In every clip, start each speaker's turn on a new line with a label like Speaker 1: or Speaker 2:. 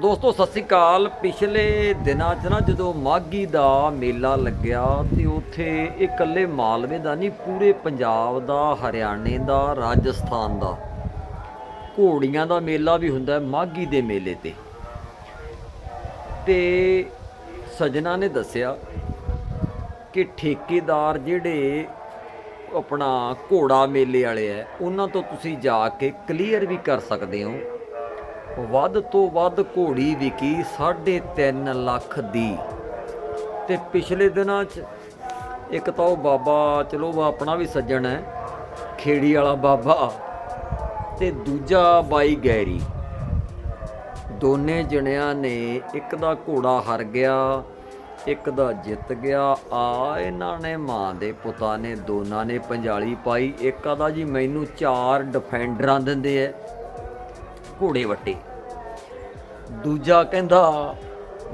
Speaker 1: ਦੋਸਤੋ, ਸਤਿ ਸ੍ਰੀ ਅਕਾਲ। ਪਿਛਲੇ ਦਿਨਾਂ 'ਚ ਨਾ ਜਦੋਂ ਮਾਘੀ ਦਾ ਮੇਲਾ ਲੱਗਿਆ ਤੇ ਉੱਥੇ ਇਕੱਲੇ ਮਾਲਵੇ ਦਾ ਨਹੀਂ, ਪੂਰੇ ਪੰਜਾਬ ਦਾ, ਹਰਿਆਣੇ ਦਾ, ਰਾਜਸਥਾਨ ਦਾ, ਘੋੜੀਆਂ ਦਾ ਮੇਲਾ ਵੀ ਹੁੰਦਾ ਹੈ ਮਾਘੀ ਦੇ ਮੇਲੇ ਤੇ। ਤੇ ਸਜਣਾ ਨੇ ਦੱਸਿਆ ਕਿ ਠੇਕੇਦਾਰ ਜਿਹੜੇ ਆਪਣਾ ਘੋੜਾ ਮੇਲੇ ਵਾਲੇ ਐ ਉਹਨਾਂ ਤੋਂ ਤੁਸੀਂ ਜਾ ਕੇ ਕਲੀਅਰ ਵੀ ਕਰ ਸਕਦੇ ਹੋ ਵੱਧ ਤੋਂ ਵੱਧ ਘੋੜੀ ਵਿਕੀ 3.5 ਲੱਖ ਦੀ। ਤੇ ਪਿਛਲੇ ਦਿਨਾਂ 'ਚ ਇੱਕ ਤਾਂ ਉਹ ਬਾਬਾ, ਚਲੋ ਉਹ ਆਪਣਾ ਵੀ ਸੱਜਣ ਹੈ, ਖੇੜੀ ਵਾਲਾ ਬਾਬਾ ਤੇ ਦੂਜਾ ਬਾਈ ਗੈਰੀ। ਦੋਨੇ ਜਣਿਆਂ ਨੇ ਇੱਕ ਦਾ ਘੋੜਾ ਹਰ ਗਿਆ, ਇੱਕ ਦਾ ਜਿੱਤ ਗਿਆ। ਆ ਇਹਨਾਂ ਨੇ ਮਾਂ ਦੇ ਪੁੱਤਾਂ ਨੇ ਦੋਨਾਂ ਨੇ ਪੰਜਾਲੀ ਪਾਈ। ਇੱਕ ਆਦਾ ਜੀ ਮੈਨੂੰ ਚਾਰ ਡਿਫੈਂਡਰਾਂ ਦਿੰਦੇ ਐ, ਘੋੜੇ ਵੱਟੇ। ਦੂਜਾ ਕਹਿੰਦਾ,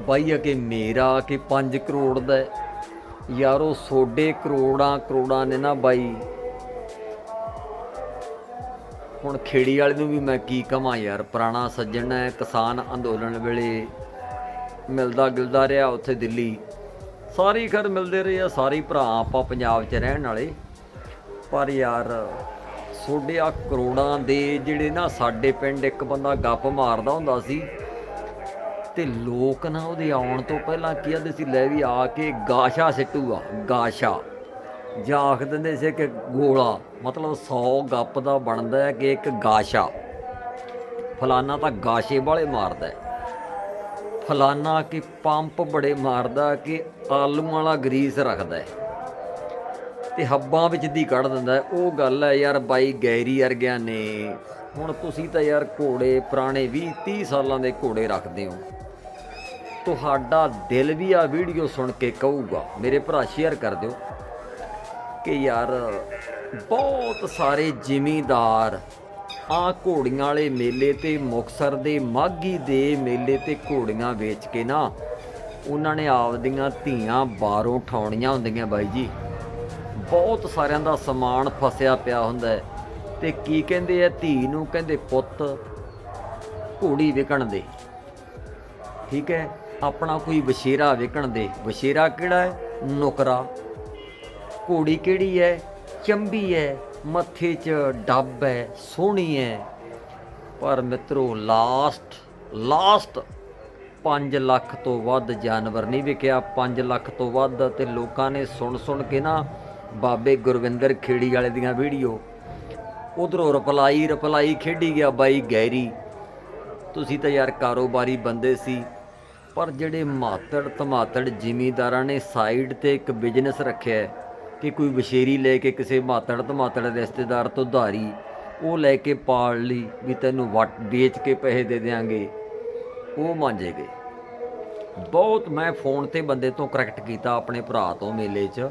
Speaker 1: ਬਾਈ ਆ ਮੇਰਾ ਕਿ 5 ਕਰੋੜ ਦਾ ਹੈ। ਯਾਰੋ ਸੋਡੇ ਕਰੋੜਾਂ ਕਰੋੜਾਂ ਨੇ ਨਾ ਬਾਈ। ਹੁਣ ਖੇੜੀ ਵਾਲੇ ਨੂੰ ਵੀ ਮੈਂ ਕੀ ਕਹਾਂ ਯਾਰ, ਪੁਰਾਣਾ ਸੱਜਣ ਹੈ, ਕਿਸਾਨ ਅੰਦੋਲਨ ਵੇਲੇ ਮਿਲਦਾ ਗਿਲਦਾ ਰਿਹਾ ਉੱਥੇ ਦਿੱਲੀ। ਸਾਰੇ ਘਰ ਮਿਲਦੇ ਰਹੇ ਆ, ਸਾਰੇ ਭਰਾ ਆਪਾਂ ਪੰਜਾਬ 'ਚ ਰਹਿਣ ਵਾਲੇ। ਪਰ ਯਾਰ ਸੋਡੇ ਆ ਕਰੋੜਾਂ ਦੇ ਜਿਹੜੇ ਨਾ ਸਾਡੇ ਪਿੰਡ ਇੱਕ ਬੰਦਾ ਗੱਪ ਮਾਰਦਾ ਹੁੰਦਾ ਸੀ ਤੇ ਲੋਕ ਨਾ ਉਹਦੇ ਆਉਣ ਤੋਂ ਪਹਿਲਾਂ ਕੀ ਆਦੇ ਸੀ, ਲੈ ਵੀ ਆ ਕੇ ਗਾਸ਼ਾ ਸਿੱਟੂਗਾ, ਗਾਸ਼ਾ। ਜਾਂ ਆਖ ਦਿੰਦੇ ਸੀ ਕਿ ਗੋਲਾ, ਮਤਲਬ 100 ਗੱਪ ਦਾ ਬਣਦਾ ਹੈ ਕਿ ਇੱਕ ਗਾਸ਼ਾ। ਫਲਾਨਾ ਤਾਂ ਗਾਸ਼ੇ ਵਾਲੇ ਮਾਰਦਾ ਹੈ। ਫਲਾਨਾ ਕਿ ਪੰਪ ਬੜੇ ਮਾਰਦਾ ਕਿ ਆਲੂਆਂ ਵਾਲਾ ਗਰੀਸ ਰੱਖਦਾ ਹੈ। ਤੇ ਹੱਬਾਂ ਵਿੱਚ ਦੀ ਕੱਢ ਦਿੰਦਾ ਉਹ ਗੱਲ ਹੈ ਯਾਰ ਬਾਈ ਗੈਰੀ ਵਰਗਿਆਂ ਨੇ। ਹੁਣ ਤੁਸੀਂ ਤਾਂ ਯਾਰ ਘੋੜੇ ਪੁਰਾਣੇ 20 30 ਸਾਲਾਂ ਦੇ ਘੋੜੇ ਰੱਖਦੇ ਹੋ। ਤੁਹਾਡਾ ਦਿਲ ਵੀ ਆ ਵੀਡੀਓ ਸੁਣ ਕੇ ਕਹੂਗਾ। ਮੇਰੇ ਭਰਾ ਸ਼ੇਅਰ ਕਰ ਦਿਓ ਕਿ ਯਾਰ ਬਹੁਤ ਸਾਰੇ ਜ਼ਿਮੀਂਦਾਰ ਆ ਘੋੜੀਆਂ ਵਾਲੇ ਮੇਲੇ ਤੇ ਮੁਕਸਰ ਦੇ ਮਾਗੀ ਦੇ ਮੇਲੇ ਤੇ ਘੋੜੀਆਂ ਵੇਚ ਕੇ ਨਾ ਉਹਨਾਂ ਨੇ ਆਪਦੀਆਂ ਧੀਆਂ ਬਾਹਰੋਂ ਠਾਉਣੀਆਂ ਹੁੰਦੀਆਂ ਬਾਈ ਜੀ। ਬਹੁਤ ਸਾਰਿਆਂ ਦਾ ਸਮਾਨ ਫਸਿਆ ਪਿਆ ਹੁੰਦਾ ਹੈ ਤੇ ਕੀ ਕਹਿੰਦੇ ਆ, ਧੀ ਨੂੰ ਕਹਿੰਦੇ ਪੁੱਤ ਘੋੜੀ ਵਿਕਣ ਦੇ। ਠੀਕ ਹੈ? ਆਪਣਾ ਕੋਈ ਵਸ਼ੇਰਾ ਵਿਕਣ ਦੇ। ਵਸ਼ੇਰਾ ਕਿਹੜਾ ਹੈ? ਨੁਕਰਾ। ਘੋੜੀ ਕਿਹੜੀ ਹੈ? ਚੰਬੀ ਹੈ। ਮੱਥੇ 'ਚ ਡੱਬ ਹੈ। ਸੋਹਣੀ ਹੈ। ਪਰ ਮਿੱਤਰੋ ਲਾਸਟ ਲਾਸਟ 5 ਲੱਖ ਤੋਂ ਵੱਧ ਜਾਨਵਰ ਨਹੀਂ ਵਿਕਿਆ 5 ਲੱਖ ਤੋਂ ਵੱਧ ਤੇ ਲੋਕਾਂ ਨੇ ਸੁਣ ਸੁਣ ਕੇ ਨਾ ਬਾਬੇ ਗੁਰਵਿੰਦਰ ਖੇੜੀ ਵਾਲੇ ਦੀਆਂ ਵੀਡੀਓ। ਉਧਰੋਂ ਰਪਲਾਈ ਰਪਲਾਈ ਖੇਡੀ ਗਿਆ ਬਾਈ ਗੈਰੀ। ਤੁਸੀਂ ਤਾਂ ਯਾਰ ਕਾਰੋਬਾਰੀ ਬੰਦੇ ਸੀ। ਪਰ ਜਿਹੜੇ ਮਾਤੜ ਧਮਾਤੜ ਜ਼ਿਮੀਂਦਾਰਾਂ ਨੇ ਸਾਈਡ ਤੇ ਇੱਕ ਬਿਜ਼ਨਸ ਰੱਖਿਆ ਹੈ ਕਿ ਕੋਈ ਵਸ਼ੇਰੀ ਲੈ ਕੇ ਕਿਸੇ ਮਾਤੜ ਧਮਾਤੜ ਰਿਸ਼ਤੇਦਾਰ ਤੋਂ ਧਾਰੀ, ਉਹ ਲੈ ਕੇ ਪਾਲ ਲਈ ਵੀ ਤੈਨੂੰ ਵਟ ਵੇਚ ਕੇ ਪੈਸੇ ਦੇ ਦੇਾਂਗੇ ਉਹ ਮੰਜੇ ਗਏ। ਬਹੁਤ ਮੈਂ ਫੋਨ ਤੇ ਬੰਦੇ ਤੋਂ ਕਰੈਕਟ ਕੀਤਾ ਆਪਣੇ ਭਰਾ ਤੋਂ ਮੇਲੇ 'ਚ,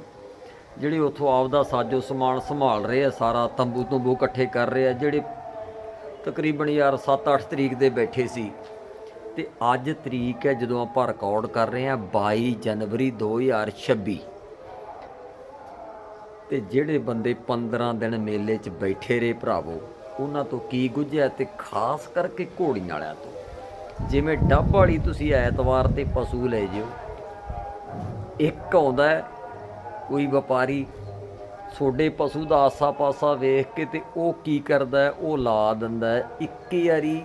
Speaker 1: ਜਿਹੜੇ ਉੱਥੋਂ ਆਪਦਾ ਸਾਜੋ ਸਮਾਨ ਸੰਭਾਲ ਰਹੇ ਆ, ਸਾਰਾ ਤੰਬੂ ਤੰਬੂ ਇਕੱਠੇ ਕਰ ਰਹੇ ਆ, ਜਿਹੜੇ ਤਕਰੀਬਨ ਯਾਰ 7-8 ਤਰੀਕ ਦੇ ਬੈਠੇ ਸੀ। ਤੇ ਅੱਜ ਤਰੀਕ ਹੈ ਜਦੋਂ ਆਪਾਂ ਰਿਕਾਰਡ ਕਰ ਰਹੇ ਹਾਂ 22 ਜਨਵਰੀ 2026 ਤੇ ਜਿਹੜੇ ਬੰਦੇ 15 ਦਿਨ ਮੇਲੇ 'ਚ ਬੈਠੇ ਰਹੇ ਭਰਾਵੋ, ਉਹਨਾਂ ਤੋਂ ਕੀ ਗੁੱਝਿਆ ਤੇ ਖਾਸ ਕਰਕੇ ਘੋੜੀਆਂ ਵਾਲਿਆਂ ਤੋਂ। ਜਿਵੇਂ ਡੱਬ ਵਾਲੀ ਤੁਸੀਂ ਐਤਵਾਰ ਤੇ ਪਸ਼ੂ ਲੈ ਜਿਓ, ਇੱਕ ਆਉਂਦਾ ਕੋਈ ਵਪਾਰੀ ਛੋਡੇ ਪਸ਼ੂ ਦਾ ਆਸਾ ਪਾਸਾ ਵੇਖ ਕੇ ਤੇ ਉਹ ਕੀ ਕਰਦਾ ਉਹ ਲਾ ਦਿੰਦਾ ਹੈ। ਇੱਕ ਵਾਰੀ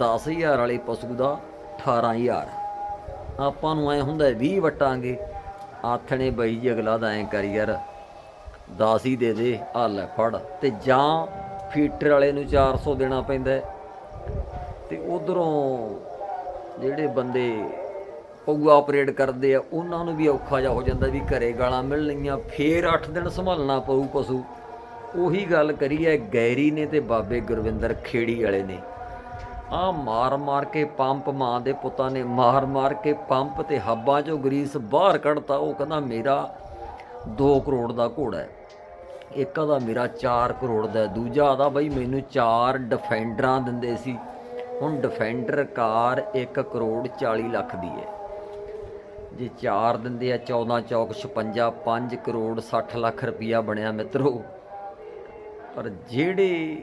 Speaker 1: 10000 ਵਾਲੇ ਪਸ਼ੂ ਦਾ 18000 ਆਪਾਂ ਨੂੰ ਐ ਹੁੰਦਾ ਹੈ 20 ਵਟਾਂਗੇ। ਆਥਣੇ ਬਈ ਜੀ, ਅਗਲਾ ਦਾ ਐ ਕਰ ਯਾਰ 10 ਹੀ ਦੇ ਦੇ ਆ ਲੈ ਫੜ। ਤੇ ਜਾਂ ਫੀਟਰ ਵਾਲੇ ਨੂੰ 400 ਦੇਣਾ ਪੈਂਦਾ ਹੈ। ਤੇ ਉਧਰੋਂ ਜਿਹੜੇ ਬੰਦੇ ਪਊਆ ਆਪਰੇਟ ਕਰਦੇ ਆ, ਉਹਨਾਂ ਨੂੰ ਵੀ ਔਖਾ ਜਾ ਹੋ ਜਾਂਦਾ ਵੀ ਘਰੇ ਗਾਲਾਂ ਮਿਲਣੀਆਂ, ਫੇਰ 8 ਦਿਨ ਸੰਭਾਲਣਾ ਪਊ ਪਸ਼ੂ। ਉਹੀ ਗੱਲ ਕਰੀਏ ਗੈਰੀ ਨੇ ਤੇ ਬਾਬੇ ਗੁਰਵਿੰਦਰ ਖੇੜੀ ਵਾਲੇ ਨੇ। ਆ ਮਾਰ ਮਾਰ ਕੇ ਪੰਪ ਮਾਂ ਦੇ ਪੁੱਤਾਂ ਨੇ ਮਾਰ ਮਾਰ ਕੇ ਪੰਪ ਤੇ ਹੱਬਾਂ ਚੋਂ ਗਰੀਸ ਬਾਹਰ ਕੱਢਤਾ। ਉਹ ਕਹਿੰਦਾ, ਮੇਰਾ 2 ਕਰੋੜ ਦਾ ਘੋੜਾ ਹੈ। ਇੱਕ ਦਾ ਮੇਰਾ 4 ਕਰੋੜ ਦਾ ਦੂਜਾ ਦਾ ਬਈ ਮੈਨੂੰ 4 ਡਿਫੈਂਡਰਾਂ ਦਿੰਦੇ ਸੀ। ਹੁਣ ਡਿਫੈਂਡਰ ਕਾਰ 1 ਕਰੋੜ 40 ਲੱਖ ਦੀ ਹੈ। ਜੇ 4 ਦਿੰਦੇ ਆ 14 ਚੌਕ 56 5 ਕਰੋੜ 60 ਲੱਖ ਰੁਪਈਆ ਬਣਿਆ ਮਿੱਤਰੋ। ਪਰ ਜਿਹੜੇ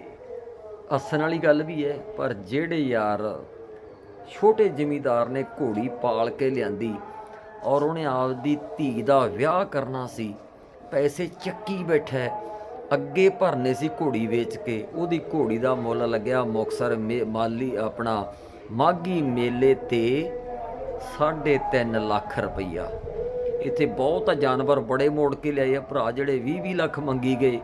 Speaker 1: ਅਸਨ ਵਾਲੀ ਗੱਲ ਵੀ ਹੈ, ਪਰ ਜਿਹੜੇ ਯਾਰ ਛੋਟੇ ਜ਼ਿਮੀਦਾਰ ਨੇ ਘੋੜੀ ਪਾਲ ਕੇ ਲਿਆਂਦੀ ਔਰ ਉਹਨੇ ਆਪਦੀ ਧੀ ਦਾ ਵਿਆਹ ਕਰਨਾ ਸੀ, ਪੈਸੇ ਚੱਕੀ ਬੈਠਾ ਅੱਗੇ ਭਰਨੇ ਸੀ ਘੋੜੀ ਵੇਚ ਕੇ, ਉਹਦੀ ਘੋੜੀ ਦਾ ਮੁੱਲ ਲੱਗਿਆ ਮੁਕਸਰ ਮਾਲੀ ਆਪਣਾ ਮਾਗੀ ਮੇਲੇ ਤੇ 3.5 ਲੱਖ ਰੁਪਈਆ। ਇੱਥੇ ਬਹੁਤ ਜਾਨਵਰ ਬੜੇ ਮੋੜ ਕੇ ਲਿਆਏ ਆ, ਭਰਾ ਜਿਹੜੇ 20-20 ਲੱਖ ਮੰਗੀ ਗਏ।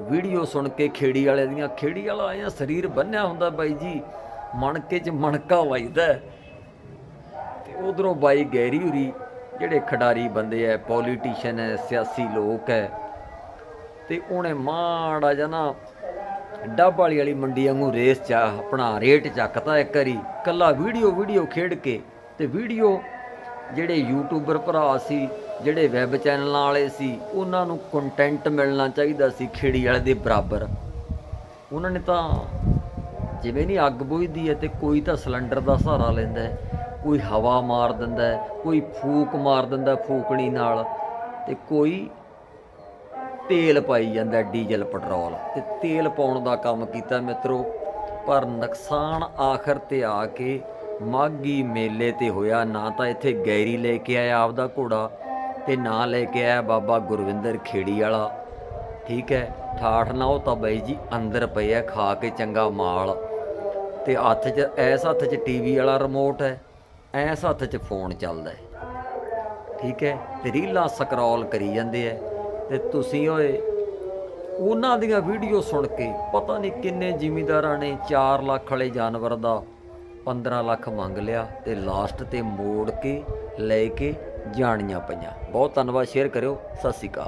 Speaker 1: ਵੀਡੀਓ ਸੁਣ ਕੇ ਖੇੜੀ ਵਾਲੇ ਦੀਆਂ ਖੇੜੀ ਵਾਲਾ ਆਇਆ ਸਰੀਰ ਬੰਨਿਆ ਹੁੰਦਾ ਬਾਈ ਜੀ, ਮਣਕੇ 'ਚ ਮਣਕਾ ਵੱਜਦਾ ਹੈ। ਤੇ ਉਧਰੋਂ ਬਾਈ ਗੈਰੀ ਹੁਰੀ ਜਿਹੜੇ ਖਿਡਾਰੀ ਬੰਦੇ ਐ ਪੋਲੀਟੀਸ਼ੀਅਨ ਐ, ਸਿਆਸੀ ਲੋਕ ਐ ਤੇ ਉਹਨੇ ਮਾੜਾ ਜਿਹਾ ਨਾ ਡੱਬ ਵਾਲੀ ਵਾਲੀ ਮੰਡੀ ਵਾਂਗੂ ਰੇਸ ਚ ਆਪਣਾ ਰੇਟ ਚੱਕਤਾ ਇੱਕ ਵਾਰੀ ਕੱਲਾ ਵੀਡੀਓ ਵੀਡੀਓ ਖੇਡ ਕੇ ਤੇ ਵੀਡੀਓ ਜਿਹੜੇ ਯੂਟਿਊਬਰ ਭਰਾ ਸੀ ਜਿਹੜੇ ਵੈਬ ਚੈਨਲਾਂ ਵਾਲੇ ਸੀ, ਉਹਨਾਂ ਨੂੰ ਕੰਟੈਂਟ ਮਿਲਣਾ ਚਾਹੀਦਾ ਸੀ ਖੇੜੀ ਵਾਲੇ ਦੇ ਬਰਾਬਰ। ਉਹਨਾਂ ਨੇ ਤਾਂ ਜਿਵੇਂ ਨਹੀਂ ਅੱਗ ਬੁਝਦੀ ਹੈ ਤੇ ਕੋਈ ਤਾਂ ਸਿਲੰਡਰ ਦਾ ਸਹਾਰਾ ਲੈਂਦਾ ਹੈ, ਕੋਈ ਹਵਾ ਮਾਰ ਦਿੰਦਾ ਹੈ, ਕੋਈ ਫੂਕ ਮਾਰ ਦਿੰਦਾ ਫੂਕਣੀ ਨਾਲ ਤੇ ਕੋਈ ਤੇਲ ਪਾਈ ਜਾਂਦਾ ਡੀਜ਼ਲ, ਪੈਟਰੋਲ ਤੇ ਤੇਲ ਪਾਉਣ ਦਾ ਕੰਮ ਕੀਤਾ ਮਿੱਤਰੋ। ਪਰ ਨੁਕਸਾਨ ਆਖਰ ਤੇ ਆ ਕੇ ਮਾਗੀ ਮੇਲੇ ਤੇ ਹੋਇਆ, ਨਾ ਤਾਂ ਇੱਥੇ ਗੈਰੀ ਲੈ ਕੇ ਆਇਆ ਆਪਦਾ ਘੋੜਾ ਤੇ ਨਾਂ ਲੈ ਕੇ ਆਇਆ ਬਾਬਾ ਗੁਰਵਿੰਦਰ ਖੇੜੀ ਵਾਲਾ। ਠੀਕ ਹੈ, ਠਾਠ ਨਾ ਉਹ ਤਾਂ ਬਾਈ ਜੀ ਅੰਦਰ ਪਏ ਆ, ਖਾ ਕੇ ਚੰਗਾ ਮਾਲ। ਤੇ ਹੱਥ 'ਚ, ਐਸ ਹੱਥ 'ਚ ਟੀਵੀ ਵਾਲਾ ਰਿਮੋਟ ਹੈ, ਐਸ ਹੱਥ 'ਚ ਫੋਨ ਚੱਲਦਾ ਹੈ। ਠੀਕ ਹੈ, ਤੇ ਰੀਲਾਂ ਸਕਰੋਲ ਕਰੀ ਜਾਂਦੇ ਐ ਤੇ ਤੁਸੀਂ ਓਏ, ਉਹਨਾਂ ਦੀਆਂ ਵੀਡੀਓ ਸੁਣ ਕੇ ਪਤਾ ਨਹੀਂ ਕਿੰਨੇ ਜ਼ਿਮੀਂਦਾਰਾਂ ਨੇ 4 ਲੱਖ ਵਾਲੇ ਜਾਨਵਰ ਦਾ 15 ਲੱਖ ਮੰਗ ਲਿਆ ਤੇ ਲਾਸਟ ਤੇ ਮੋੜ ਕੇ, ਲੈ ਕੇ ਜਾਣੀਆਂ ਪਈਆਂ। ਬਹੁਤ ਧੰਨਵਾਦ ਸ਼ੇਅਰ ਕਰਿਓ। ਸਤਿ ਸ਼੍ਰੀ ਅਕਾਲ।